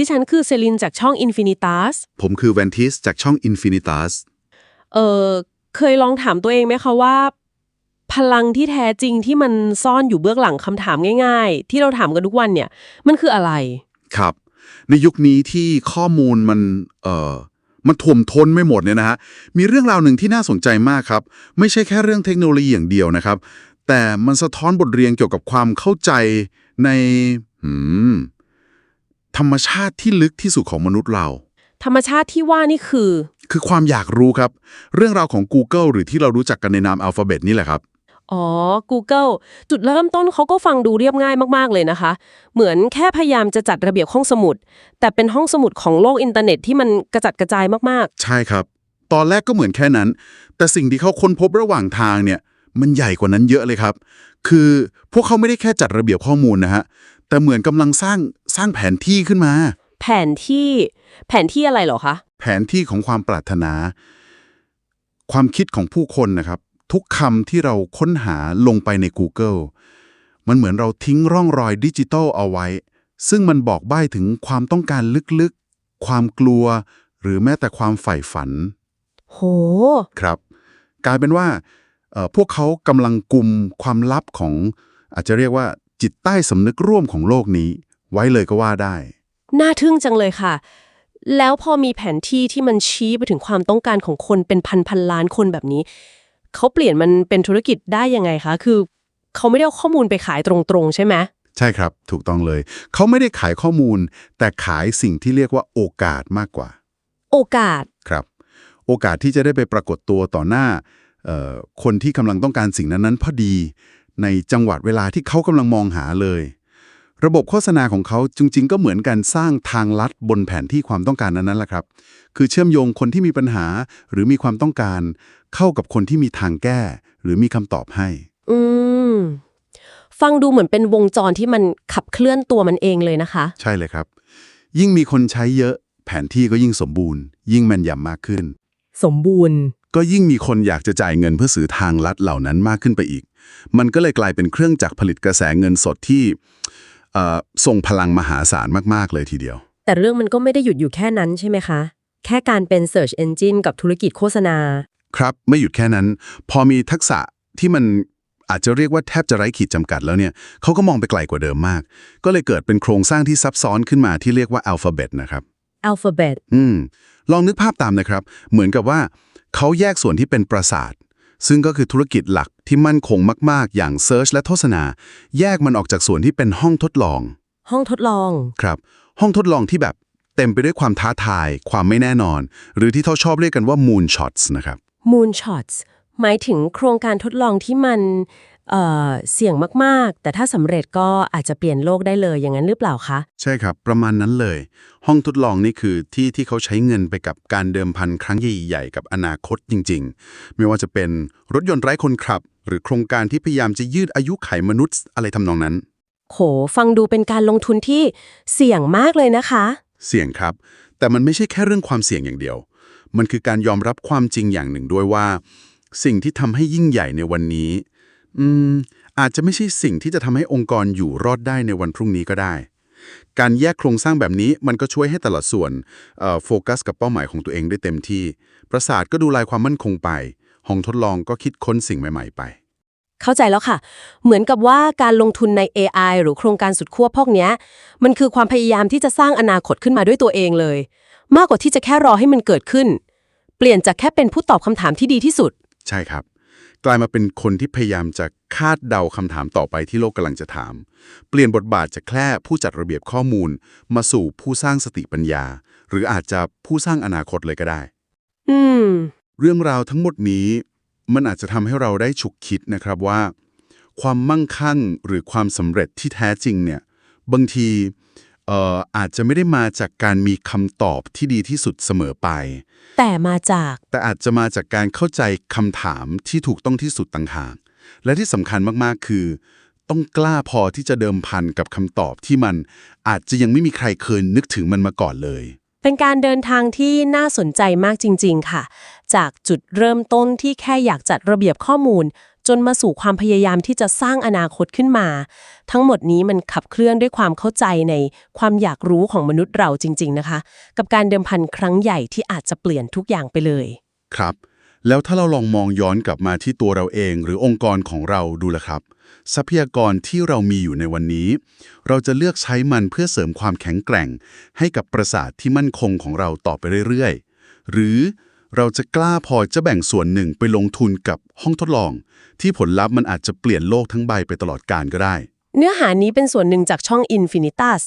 ดิฉันคือเซลินจากช่อง Infinitas ผมคือแวนทิสจากช่อง Infinitas เออเคยลองถามตัวเองไหมคะว่า พลังที่แท้จริงที่มันซ่อนอยู่เบื้องหลังคำถามง่ายๆ ที่เราถามกันทุกวันเนี่ย มันคืออะไร ครับ ในยุคนี้ที่ข้อมูลมันเอ่อมันถ่วมท้นไม่หมดเนี่ยนะฮะ มีเรื่องราวหนึ่งที่น่าสนใจมากครับ ไม่ใช่แค่เรื่องเทคโนโลยีอย่างเดียวนะครับ แต่มันสะท้อนบทเรียนเกี่ยวกับความเข้าใจในหืม ธรรมชาติที่ลึกที่สุดของมนุษย์เรา ธรรมชาติที่ว่านี่คือ คือความอยากรู้ครับ เรื่องราวของ Google หรือที่เรารู้จักกันในนามอัลฟาเบตนี่แหละครับ อ๋อ Google จุดเริ่มต้นเขาก็ฟังดูเรียบง่ายมาก ๆ เลยนะคะ เหมือนแค่พยายามจะจัดระเบียบห้องสมุด แต่เป็นห้องสมุดของโลกอินเทอร์เน็ตที่มันกระจัดกระจายมากใช่ครับ ตอนแรกก็เหมือนแค่นั้น แต่สิ่งที่เขาค้นพบระหว่างทางเนี่ย มันใหญ่กว่านั้นเยอะเลยครับ คือพวกเขาไม่ได้แค่จัดระเบียบข้อมูลนะฮะ แต่เหมือนกำลังสร้างสร้างแผนที่ขึ้นมาๆแผนที่ แผนที่อะไรเหรอคะ แผนที่ของความปรารถนา ความคิดของผู้คนนะครับ ทุกคำที่เราค้นหาลงไปใน Google มันเหมือนเราทิ้งร่องรอยดิจิทัลเอาไว้ ซึ่งมันบอกใบ้ถึงความต้องการลึกๆ ความกลัว หรือแม้แต่ความใฝ่ฝัน โห ครับ กลายเป็นว่าเอ่อพวกเขากำลังกลุ่มความลับของอาจจะเรียกว่า จิตใต้สำนึกร่วมของโลกนี้ ไว้เลยก็ว่าได้ น่าทึ่งจังเลยค่ะ แล้วพอมีแผนที่ที่มันชี้ไปถึงความต้องการของคนเป็นพันพันล้านคนแบบนี้ เขาเปลี่ยนมันเป็นธุรกิจได้ยังไงคะ คือเขาไม่ได้เอาข้อมูลไปขายตรงๆ ใช่ไหมใช่ครับ ถูกต้องเลย เขาไม่ได้ขายข้อมูล แต่ขายสิ่งที่เรียกว่าโอกาสมากกว่า โอกาส ครับ โอกาสที่จะได้ไปปรากฏตัวต่อหน้าเอ่อคนที่กำลังต้องการสิ่งนั้นๆพอดี ในจังหวัดเวลาที่เขากำลังมองหาเลย ระบบโฆษณาของเขาจริง ๆ ก็เหมือนการสร้างทางลัดบนแผนที่ความต้องการนั้นๆแหละครับ คือเชื่อมโยงคนที่มีปัญหาหรือมีความต้องการ เข้ากับคนที่มีทางแก้ หรือมีคำตอบให้ อืม ฟังดูเหมือนเป็นวงจรที่มันขับเคลื่อนตัวมันเองเลยนะคะ ใช่เลยครับ ยิ่งมีคนใช้เยอะ แผนที่ก็ยิ่งสมบูรณ์ ยิ่งแม่นยำมากขึ้น สมบูรณ์ ก็ยิ่งมีคนอยากจะจ่ายเงินเพื่อซื้อทางลัดเหล่านั้นมากขึ้นไปอีก มันก็เลยกลายเป็นเครื่องจักรผลิตกระแสเงินสดที่เอ่อทรงพลังมหาศาลมากๆเลยทีเดียว แต่เรื่องมันก็ไม่ได้หยุดอยู่แค่นั้นใช่ไหมคะ แค่การเป็น Search Engine กับธุรกิจโฆษณา ครับไม่หยุดแค่นั้น พอมีทักษะที่มันอาจจะเรียกว่าแทบจะไร้ขีดจำกัดแล้วเนี่ยเขาก็มองไปไกลกว่าเดิมมาก ก็เลยเกิดเป็นโครงสร้างที่ซับซ้อนขึ้นมาที่เรียกว่า Alphabet นะครับ Alphabet อืมลองนึกภาพตามนะครับ เหมือนกับว่า เขาแยกส่วนที่เป็นปราสาท ซึ่งก็คือธุรกิจหลักที่มั่นคงมาก ๆ อย่างเซิร์ชและโฆษณา แยกมันออกจากส่วนที่เป็นห้องทดลอง ห้องทดลองครับ ห้องทดลองที่แบบเต็มไปด้วยความท้าทาย ความไม่แน่นอน หรือที่เขาชอบเรียกกันว่า moon shots นะครับ Moonshots หมายถึงโครงการทดลองที่มัน เอ่อเสี่ยงมากๆ แต่ถ้าสำเร็จก็อาจจะเปลี่ยนโลกได้เลยอย่างนั้นหรือเปล่าคะ ใช่ครับ ประมาณนั้นเลย ห้องทดลองนี่คือที่ที่เขาใช้เงินไปกับการเดิมพันครั้งใหญ่ๆ กับอนาคตจริง ๆ ไม่ว่าจะเป็นรถยนต์ไร้คนขับ หรือโครงการที่พยายามจะยืดอายุไขมนุษย์อะไรทำนองนั้น โห ฟังดูเป็นการลงทุนที่เสี่ยงมากเลยนะคะ เสี่ยงครับ แต่มันไม่ใช่แค่เรื่องความเสี่ยงอย่างเดียว มันคือการยอมรับความจริงอย่างหนึ่งด้วยว่า สิ่งที่ทำให้ยิ่งใหญ่ในวันนี้ อืม อาจจะไม่ใช่สิ่งที่จะทำให้องค์กรอยู่รอดได้ในวันพรุ่งนี้ก็ได้ การแยกโครงสร้างแบบนี้มันก็ช่วยให้แต่ละส่วนเอ่อโฟกัสกับเป้าหมายของตัวเองได้เต็มที่ ประสาทก็ดูแลความมั่นคงไป ห้องทดลองก็คิดค้นสิ่งใหม่ ๆ ไป เข้าใจแล้วค่ะ เหมือนกับว่าการลงทุนใน AI หรือโครงการสุดขั้วพวกเนี้ยมันคือความพยายามที่จะสร้างอนาคตขึ้นมาด้วยตัวเองเลย มากกว่าที่จะแค่รอให้มันเกิดขึ้น เปลี่ยนจากแค่เป็นผู้ตอบคำถามที่ดีที่สุด ใช่ครับ กลายมาเป็นคนที่พยายามจะคาดเดาคำถามต่อไปที่โลกกำลังจะถาม เปลี่ยนบทบาทจากแค่ผู้จัดระเบียบข้อมูล มาสู่ผู้สร้างสติปัญญา หรืออาจจะผู้สร้างอนาคตเลยก็ได้ อืม เรื่องราวทั้งหมดนี้มันอาจจะทำให้เราได้ฉุกคิดนะครับว่า ความมั่งคั่งหรือความสำเร็จที่แท้จริงเนี่ย บางที เอ่ออาจจะไม่ได้มาจากการมีคำตอบที่ดีที่สุดเสมอไป แต่มาจาก แต่อาจจะมาจากการเข้าใจคำถามที่ถูกต้องที่สุดต่างหาก และที่สำคัญมากๆคือ ต้องกล้าพอที่จะเดิมพันกับคำตอบที่มันอาจจะยังไม่มีใครเคยนึกถึงมันมาก่อนเลย เป็นการเดินทางที่น่าสนใจมากจริง ๆ ค่ะ จากจุดเริ่มต้นที่แค่อยากจัดระเบียบข้อมูล จนมาสู่ความพยายามที่จะสร้างอนาคตขึ้นมา ทั้งหมดนี้มันขับเคลื่อนด้วยความเข้าใจในความอยากรู้ของมนุษย์เราจริง ๆ นะคะ กับการเดิมพันครั้งใหญ่ที่อาจจะเปลี่ยนทุกอย่างไปเลย ครับ แล้วถ้าเราลองมองย้อนกลับมาที่ตัวเราเอง หรือองค์กรของเราดูละครับ ทรัพยากรที่เรามีอยู่ในวันนี้ เราจะเลือกใช้มันเพื่อเสริมความแข็งแกร่ง ให้กับประสาทที่มั่นคงของเราต่อไปเรื่อยๆ หรือ เราจะกล้าพอจะแบ่งส่วนหนึ่งไปลงทุนกับห้องทดลอง ที่ผลลัพธ์มันอาจจะเปลี่ยนโลกทั้งใบไปตลอดกาลก็ได้ เนื้อหานี้เป็นส่วนหนึ่งจากช่อง Infinitas